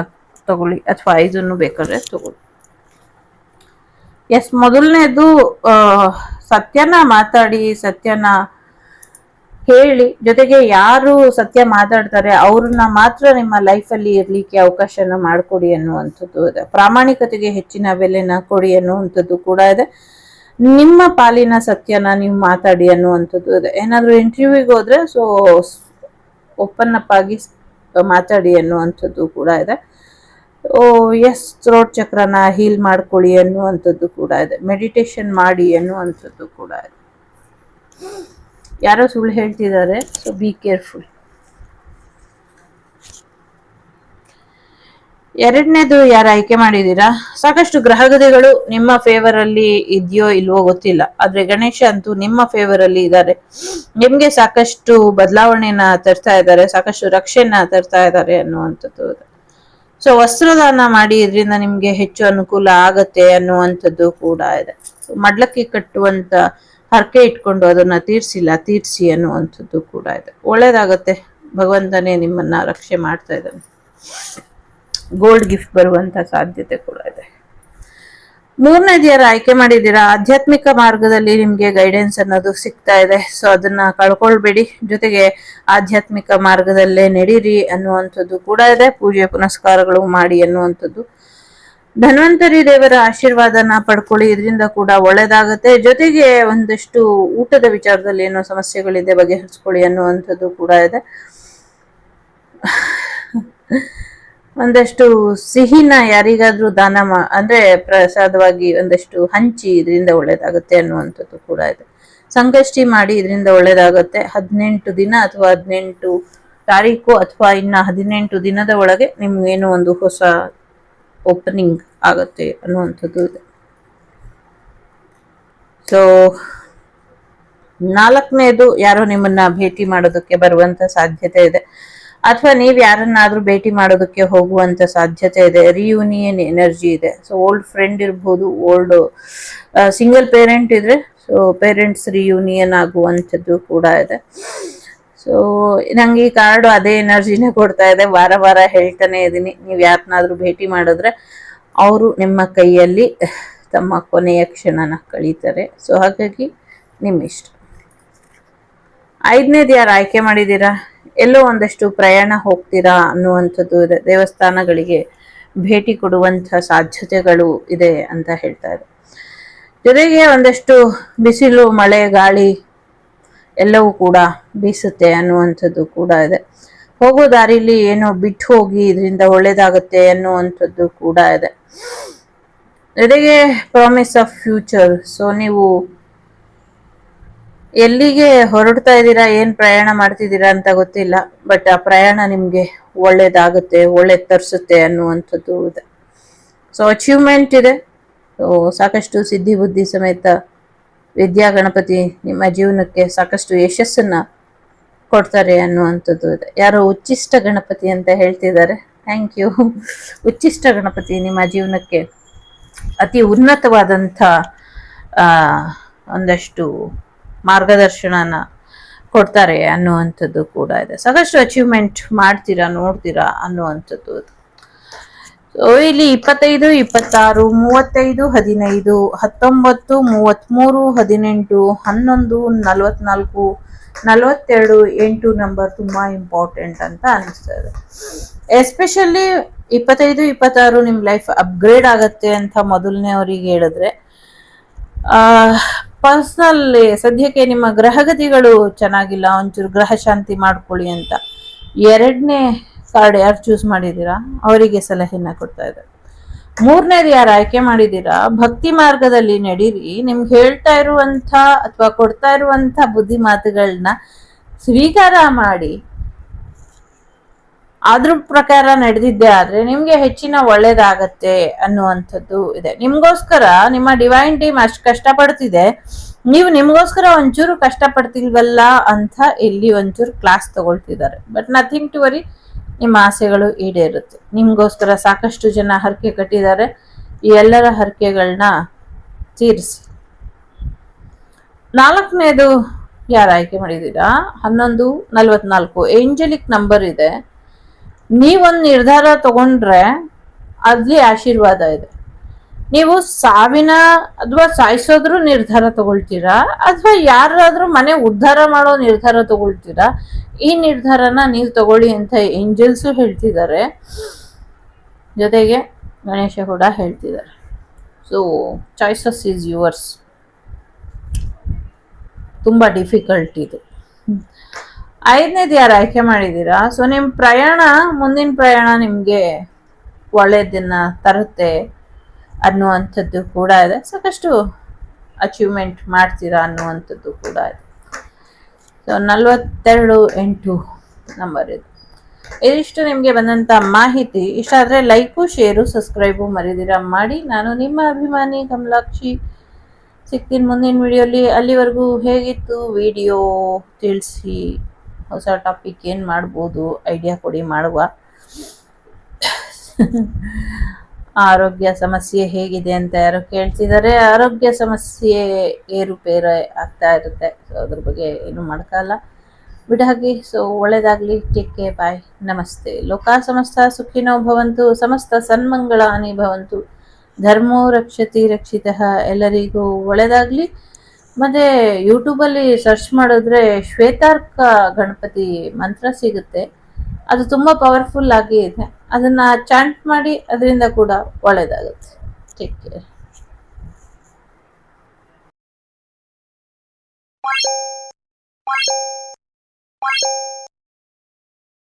ತಗೊಳ್ಳಿ. ಅಥವಾ ಐದನ್ನು ಬೇಕಾದ್ರೆ ತಗೊಳ್ಳಿ. ಎಸ್ ಮೊದಲನೇದು ಸತ್ಯನ ಮಾತಾಡಿ, ಸತ್ಯನ ಹೇಳಿ ಜೊತೆಗೆ ಯಾರು ಸತ್ಯ ಮಾತಾಡ್ತಾರೆ ಅವ್ರನ್ನ ಮಾತ್ರ ನಿಮ್ಮ ಲೈಫಲ್ಲಿ ಇರ್ಲಿಕ್ಕೆ ಅವಕಾಶನ ಮಾಡಿಕೊಡಿ ಅನ್ನುವಂಥದ್ದು ಇದೆ. ಪ್ರಾಮಾಣಿಕತೆಗೆ ಹೆಚ್ಚಿನ ಬೆಲೆನ ಕೊಡಿ ಅನ್ನುವಂಥದ್ದು ಕೂಡ ಇದೆ. ನಿಮ್ಮ ಪಾಲಿನ ಸತ್ಯನ ನೀವು ಮಾತಾಡಿ ಅನ್ನುವಂಥದ್ದು ಇದೆ. ಏನಾದರೂ ಇಂಟರ್ವ್ಯೂಗೆ ಹೋದ್ರೆ ಸೊ ಓಪನ್ ಅಪ್ ಆಗಿ ಮಾತಾಡಿ ಅನ್ನುವಂಥದ್ದು ಕೂಡ ಇದೆ. ಓ ಎಸ್ ಥ್ರೋಟ್ ಚಕ್ರನ ಹೀಲ್ ಮಾಡ್ಕೊಳ್ಳಿ ಅನ್ನುವಂಥದ್ದು ಕೂಡ ಇದೆ. ಮೆಡಿಟೇಷನ್ ಮಾಡಿ ಅನ್ನುವಂಥದ್ದು ಕೂಡ ಇದೆ. ಯಾರೋ ಸುಳ್ಳು ಹೇಳ್ತಿದ್ದಾರೆ ಸೊ ಬಿ ಕೇರ್ಫುಲ್ ಎರಡನೇದು ಯಾರು ಆಯ್ಕೆ ಮಾಡಿದ್ದೀರಾ? ಸಾಕಷ್ಟು ಗ್ರಹಗತಿಗಳು ನಿಮ್ಮ ಫೇವರ್ ಅಲ್ಲಿ ಇದೆಯೋ ಇಲ್ವೋ ಗೊತ್ತಿಲ್ಲ, ಆದ್ರೆ ಗಣೇಶ ಅಂತೂ ನಿಮ್ಮ ಫೇವರ್ ಅಲ್ಲಿ ಇದ್ದಾರೆ. ನಿಮ್ಗೆ ಸಾಕಷ್ಟು ಬದಲಾವಣೆನ ತರ್ತಾ ಇದ್ದಾರೆ, ಸಾಕಷ್ಟು ರಕ್ಷೆನ ತರ್ತಾ ಇದ್ದಾರೆ ಅನ್ನುವಂಥದ್ದು. ಸೊ ವಸ್ತ್ರದಾನ ಮಾಡಿ ಇದರಿಂದ ನಿಮ್ಗೆ ಹೆಚ್ಚು ಅನುಕೂಲ ಆಗತ್ತೆ ಅನ್ನುವಂಥದ್ದು ಕೂಡ ಇದೆ. ಮಡ್ಲಕ್ಕಿ ಕಟ್ಟುವಂತ ಹರಕೆ ಇಟ್ಕೊಂಡು ಅದನ್ನ ತೀರ್ಸಿಲ್ಲ, ತೀರ್ಸಿ ಅನ್ನುವಂಥದ್ದು ಕೂಡ ಇದೆ. ಒಳ್ಳೇದಾಗತ್ತೆ. ಭಗವಂತನೇ ನಿಮ್ಮನ್ನ ರಕ್ಷೆ ಮಾಡ್ತಾ ಇದ್ದಾನೆ. ಗೋಲ್ಡ್ ಗಿಫ್ಟ್ ಬರುವಂತ ಸಾಧ್ಯತೆ ಕೂಡ ಇದೆ. ಮೂರನೇ ಯಾರು ಆಯ್ಕೆ ಮಾಡಿದ್ದೀರಾ? ಆಧ್ಯಾತ್ಮಿಕ ಮಾರ್ಗದಲ್ಲಿ ನಿಮ್ಗೆ ಗೈಡೆನ್ಸ್ ಅನ್ನೋದು ಸಿಗ್ತಾ ಇದೆ. ಸೊ ಅದನ್ನ ಕಳ್ಕೊಳ್ಬೇಡಿ. ಜೊತೆಗೆ ಆಧ್ಯಾತ್ಮಿಕ ಮಾರ್ಗದಲ್ಲೇ ನಡೀರಿ ಅನ್ನುವಂಥದ್ದು ಕೂಡ ಇದೆ. ಪೂಜೆ ಪುನಸ್ಕಾರಗಳು ಮಾಡಿ ಅನ್ನುವಂಥದ್ದು ಧನ್ವಂತರಿ ದೇವರ ಆಶೀರ್ವಾದನ ಪಡ್ಕೊಳ್ಳಿ. ಇದರಿಂದ ಕೂಡ ಒಳ್ಳೇದಾಗತ್ತೆ. ಜೊತೆಗೆ ಒಂದಷ್ಟು ಊಟದ ವಿಚಾರದಲ್ಲಿ ಏನೋ ಸಮಸ್ಯೆಗಳಿದೆ ಬಗೆಹರಿಸ್ಕೊಳ್ಳಿ ಅನ್ನುವಂಥದ್ದು ಕೂಡ ಇದೆ. ಒಂದಷ್ಟು ಸಿಹಿನ ಯಾರಿಗಾದ್ರೂ ದಾನ ಮಾ, ಅಂದ್ರೆ ಪ್ರಸಾದವಾಗಿ ಒಂದಷ್ಟು ಹಂಚಿ ಇದರಿಂದ ಒಳ್ಳೇದಾಗುತ್ತೆ ಅನ್ನುವಂಥದ್ದು ಕೂಡ ಇದೆ. ಸಂಕಷ್ಟಿ ಮಾಡಿ ಇದರಿಂದ ಒಳ್ಳೇದಾಗುತ್ತೆ. ಹದಿನೆಂಟು ದಿನ ಅಥವಾ ಹದಿನೆಂಟು ತಾರೀಕು ಅಥವಾ ಇನ್ನ ಹದಿನೆಂಟು ದಿನದ ಒಳಗೆ ನಿಮ್ಗೇನು ಒಂದು ಹೊಸ ಓಪನಿಂಗ್ ಆಗುತ್ತೆ ಅನ್ನುವಂಥದ್ದು ಇದೆ. ಸೊ ನಾಲ್ಕನೇದು ಯಾರೋ ನಿಮ್ಮನ್ನ ಭೇಟಿ ಮಾಡೋದಕ್ಕೆ ಬರುವಂತ ಸಾಧ್ಯತೆ ಇದೆ. ಅಥವಾ ನೀವು ಯಾರನ್ನಾದ್ರೂ ಭೇಟಿ ಮಾಡೋದಕ್ಕೆ ಹೋಗುವಂತ ಸಾಧ್ಯತೆ ಇದೆ. ರಿಯೂನಿಯನ್ ಎನರ್ಜಿ ಇದೆ. ಸೊ ಓಲ್ಡ್ ಫ್ರೆಂಡ್ ಇರ್ಬೋದು ಓಲ್ಡ್ ಸಿಂಗಲ್ ಪೇರೆಂಟ್ ಇದ್ರೆ ಸೊ ಪೇರೆಂಟ್ಸ್ ರಿಯೂನಿಯನ್ ಆಗುವಂಥದ್ದು ಕೂಡ ಇದೆ. ಸೊ ನಂಗೆ ಈ ಕಾರ್ಡು ಅದೇ ಎನರ್ಜಿನೇ ಕೊಡ್ತಾ ಇದೆ. ವಾರ ವಾರ ಹೇಳ್ತಾನೆ ಇದ್ದೀನಿ ನೀವು ಯಾರನ್ನಾದ್ರೂ ಭೇಟಿ ಮಾಡಿದ್ರೆ ಅವರು ನಿಮ್ಮ ಕೈಯಲ್ಲಿ ತಮ್ಮ ಕೊನೆಯ ಕ್ಷಣನ ಕಳೀತಾರೆ. ಸೊ ಹಾಗಾಗಿ ನಿಮ್ಮ ಇಷ್ಟ. ಐದನೇದು ಯಾರು ಆಯ್ಕೆ ಮಾಡಿದ್ದೀರಾ? ಎಲ್ಲೋ ಒಂದಷ್ಟು ಪ್ರಯಾಣ ಹೋಗ್ತೀರಾ ಅನ್ನುವಂಥದ್ದು ಇದೆ. ದೇವಸ್ಥಾನಗಳಿಗೆ ಭೇಟಿ ಕೊಡುವಂಥ ಸಾಧ್ಯತೆಗಳು ಇದೆ ಅಂತ ಹೇಳ್ತಾ ಇದೆ ಜೊತೆಗೆ ಒಂದಷ್ಟು ಬಿಸಿಲು, ಮಳೆ, ಗಾಳಿ ಎಲ್ಲವೂ ಕೂಡ ಬೀಸುತ್ತೆ ಅನ್ನುವಂಥದ್ದು ಕೂಡ ಇದೆ. ಹೋಗೋ ದಾರಿಲಿ ಏನೋ ಬಿಟ್ಟು ಹೋಗಿ ಇದರಿಂದ ಒಳ್ಳೇದಾಗುತ್ತೆ ಅನ್ನುವಂಥದ್ದು ಕೂಡ ಇದೆ. ಜೊತೆಗೆ ಪ್ರಾಮಿಸ್ ಆಫ್ ಫ್ಯೂಚರ್. ಸೊ, ನೀವು ಎಲ್ಲಿಗೆ ಹೊರಡ್ತಾ ಇದ್ದೀರಾ, ಏನು ಪ್ರಯಾಣ ಮಾಡ್ತಿದ್ದೀರಾ ಅಂತ ಗೊತ್ತಿಲ್ಲ, ಬಟ್ ಆ ಪ್ರಯಾಣ ನಿಮಗೆ ಒಳ್ಳೇದಾಗುತ್ತೆ, ಒಳ್ಳೆ ತರಿಸುತ್ತೆ ಅನ್ನುವಂಥದ್ದು ಇದೆ. ಸೊ, ಅಚೀವ್ಮೆಂಟ್ ಇದೆ. ಸೊ, ಸಾಕಷ್ಟು ಸಿದ್ಧಿ ಬುದ್ಧಿ ಸಮೇತ ವಿದ್ಯಾ ಗಣಪತಿ ನಿಮ್ಮ ಜೀವನಕ್ಕೆ ಸಾಕಷ್ಟು ಯಶಸ್ಸನ್ನು ಕೊಡ್ತಾರೆ ಅನ್ನುವಂಥದ್ದು ಇದೆ. ಯಾರೋ ಉಚ್ಚಿಷ್ಟ ಗಣಪತಿ ಅಂತ ಹೇಳ್ತಿದ್ದಾರೆ. ಥ್ಯಾಂಕ್ ಯು ಉಚ್ಚಿಷ್ಟ ಗಣಪತಿ ನಿಮ್ಮ ಜೀವನಕ್ಕೆ ಅತಿ ಉನ್ನತವಾದಂಥ ಒಂದಷ್ಟು ಮಾರ್ಗದರ್ಶನನ ಕೊಡ್ತಾರೆ ಅನ್ನುವಂಥದ್ದು ಕೂಡ ಇದೆ. ಸಾಕಷ್ಟು ಅಚೀವ್ಮೆಂಟ್ ಮಾಡ್ತೀರಾ, ನೋಡ್ತೀರಾ ಅನ್ನುವಂಥದ್ದು ಇಲ್ಲಿ ಇಪ್ಪತ್ತೈದು, ಇಪ್ಪತ್ತಾರು, ಮೂವತ್ತೈದು, ಹದಿನೈದು, ಹತ್ತೊಂಬತ್ತು ಮೂವತ್ತ್ಮೂರು ಹದಿನೆಂಟು, ಹನ್ನೊಂದು, ನಲವತ್ನಾಲ್ಕು, ನಲವತ್ತೆರಡು, ಎಂಟು ನಂಬರ್ ತುಂಬಾ ಇಂಪಾರ್ಟೆಂಟ್ ಅಂತ ಅನಿಸ್ತಾ ಇದೆ. ಎಸ್ಪೆಷಲಿ ಇಪ್ಪತ್ತೈದು, ಇಪ್ಪತ್ತಾರು ನಿಮ್ಮ ಲೈಫ್ ಅಪ್ಗ್ರೇಡ್ ಆಗತ್ತೆ ಅಂತ ಮೊದಲನೇ ಅವರಿಗೆ ಹೇಳಿದ್ರೆ ಪರ್ಸ್ನಲ್ ಸದ್ಯಕ್ಕೆ ನಿಮ್ಮ ಗ್ರಹಗತಿಗಳು ಚೆನ್ನಾಗಿಲ್ಲ, ಒಂಚೂರು ಗ್ರಹ ಶಾಂತಿ ಮಾಡ್ಕೊಳ್ಳಿ ಅಂತ. ಎರಡನೇ ಕಾರ್ಡ್ ಯಾರು ಚೂಸ್ ಮಾಡಿದ್ದೀರಾ? ಅವರಿಗೆ ಸಲಹೆನ ಕೊಡ್ತಾ ಇದ್ದಾರೆ ಮೂರನೇದು ಯಾರು ಆಯ್ಕೆ ಮಾಡಿದ್ದೀರಾ? ಭಕ್ತಿ ಮಾರ್ಗದಲ್ಲಿ ನಡೀರಿ. ನಿಮ್ಗೆ ಹೇಳ್ತಾ ಇರುವಂಥ ಅಥವಾ ಕೊಡ್ತಾ ಇರುವಂಥ ಬುದ್ಧಿ ಮಾತುಗಳನ್ನ ಸ್ವೀಕಾರ ಮಾಡಿ. ಅದ್ರ ಪ್ರಕಾರ ನಡೆದಿದ್ದೆ ಆದ್ರೆ ನಿಮ್ಗೆ ಹೆಚ್ಚಿನ ಒಳ್ಳೇದಾಗತ್ತೆ ಅನ್ನುವಂಥದ್ದು ಇದೆ. ನಿಮ್ಗೋಸ್ಕರ ನಿಮ್ಮ ಡಿವೈನ್ ಟೀಮ್ ಅಷ್ಟು ಕಷ್ಟಪಡ್ತಿದೆ. ನೀವು ನಿಮ್ಗೋಸ್ಕರ ಒಂಚೂರು ಕಷ್ಟಪಡ್ತಿಲ್ವಲ್ಲ ಅಂತ ಇಲ್ಲಿ ಒಂಚೂರು ಕ್ಲಾಸ್ ತಗೊಳ್ತಿದ್ದಾರೆ. ಬಟ್ ನಥಿಂಗ್ ಟು ವರಿ ನಿಮ್ಮ ಆಸೆಗಳು ಈಡೇರುತ್ತೆ. ನಿಮಗೋಸ್ಕರ ಸಾಕಷ್ಟು ಜನ ಹರಕೆ ಕಟ್ಟಿದ್ದಾರೆ. ಈ ಎಲ್ಲರ ಹರಕೆಗಳನ್ನ ತೀರಿಸಿ. ನಾಲ್ಕನೇದು ಯಾರು ಆಯ್ಕೆ ಮಾಡಿದ್ದೀರಾ? ಹನ್ನೊಂದು, ನಲ್ವತ್ನಾಲ್ಕು. ಏಂಜಲಿಕ್ ನಂಬರ್ ಇದೆ. ನೀವೊಂದು ನಿರ್ಧಾರ ತಗೊಂಡ್ರೆ ಅಲ್ಲಿ ಆಶೀರ್ವಾದ ಇದೆ. ನೀವು ಸಾವಿನ ಅಥವಾ ಸಾಯಿಸೋದ್ರೂ ನಿರ್ಧಾರ ತಗೊಳ್ತೀರಾ? ಅಥವಾ ಯಾರಾದ್ರೂ ಮನೆ ಉದ್ಧಾರ ಮಾಡೋ ನಿರ್ಧಾರ ತಗೊಳ್ತೀರಾ? ಈ ನಿರ್ಧಾರನ ನೀವು ತಗೊಳ್ಳಿ ಅಂತ ಏಂಜಲ್ಸು ಹೇಳ್ತಿದ್ದಾರೆ. ಜೊತೆಗೆ ಗಣೇಶ ಕೂಡ ಹೇಳ್ತಿದ್ದಾರೆ. ಸೊ ಚಾಯ್ಸಸ್ ಈಸ್ ಯುವರ್ಸ್ ತುಂಬ ಡಿಫಿಕಲ್ಟ್ ಇದು. ಐದನೇದು ಯಾರು ಆಯ್ಕೆ ಮಾಡಿದ್ದೀರಾ? ಸೊ ನಿಮ್ಮ ಪ್ರಯಾಣ, ಮುಂದಿನ ಪ್ರಯಾಣ ನಿಮಗೆ ಒಳ್ಳೆಯದನ್ನು ತರುತ್ತೆ. ಅನ್ನುವಂಥದ್ದು ಕೂಡ ಇದೆ. ಸಾಕಷ್ಟು ಅಚೀವ್ಮೆಂಟ್ ಮಾಡ್ತೀರಾ ಅನ್ನುವಂಥದ್ದು ಕೂಡ ಇದೆ. ಸೊ ನಲವತ್ತೆರಡು ಎಂಟು ನಂಬರ್ ಇದು. ಇದಿಷ್ಟು ನಿಮಗೆ ಬಂದಂಥ ಮಾಹಿತಿ. ಇಷ್ಟ ಆದ್ರೆ ಲೈಕು ಶೇರು ಸಬ್ಸ್ಕ್ರೈಬು ಮರಿದಿರ. ಮಾಡಿ ನಾನು ನಿಮ್ಮ ಅಭಿಮಾನಿ ಕಮಲಾಕ್ಷಿ ಸಿಗ್ತೀನಿ ಮುಂದಿನ ವಿಡಿಯೋಲಿ ಅಲ್ಲಿವರೆಗೂ ಹೇಗಿತ್ತು ವಿಡಿಯೋ ತಿಳಿಸಿ. ಹೊಸ ಟಾಪಿಕ್ ಏನು ಮಾಡ್ಬೋದು? ಐಡಿಯಾ ಕೊಡಿ ಮಾಡುವ. ಆರೋಗ್ಯ ಸಮಸ್ಯೆ ಹೇಗಿದೆ ಅಂತ ಯಾರೋ ಕೇಳ್ತಿದ್ದಾರೆ ಆರೋಗ್ಯ ಸಮಸ್ಯೆ ಏರುಪೇರು ಆಗ್ತಾ ಇರುತ್ತೆ. ಸೊ ಅದ್ರ ಬಗ್ಗೆ ಏನು ಮಾಡೋಕ್ಕಲ್ಲ ಬಿಡ ಹಾಗೆ. ಸೊ ಒಳ್ಳೇದಾಗಲಿ. ಟೇಕ್ ಕೇರ್ ಬಾಯ್ ನಮಸ್ತೆ. ಲೋಕ ಸಮಸ್ತ ಸುಖಿನೋ ಭವಂತು. ಸಮಸ್ತ ಸನ್ಮಂಗಳಾನಿ ಭವಂತು. ಧರ್ಮೋ ರಕ್ಷತಿ ರಕ್ಷಿತ. ಎಲ್ಲರಿಗೂ ಒಳ್ಳೇದಾಗಲಿ. ಮತ್ತು ಯೂಟ್ಯೂಬಲ್ಲಿ ಸರ್ಚ್ ಮಾಡಿದ್ರೆ ಶ್ವೇತಾರ್ಕ ಗಣಪತಿ ಮಂತ್ರ ಸಿಗುತ್ತೆ. ಅದು ತುಂಬಾ ಪವರ್ಫುಲ್ ಆಗಿ ಇದೆ. ಅದನ್ನ ಚಾಂಟ್ ಮಾಡಿ ಅದರಿಂದ ಕೂಡ ಒಳ್ಳೆಯದಾಗುತ್ತೆ ಟೇಕ್ ಕೇರ್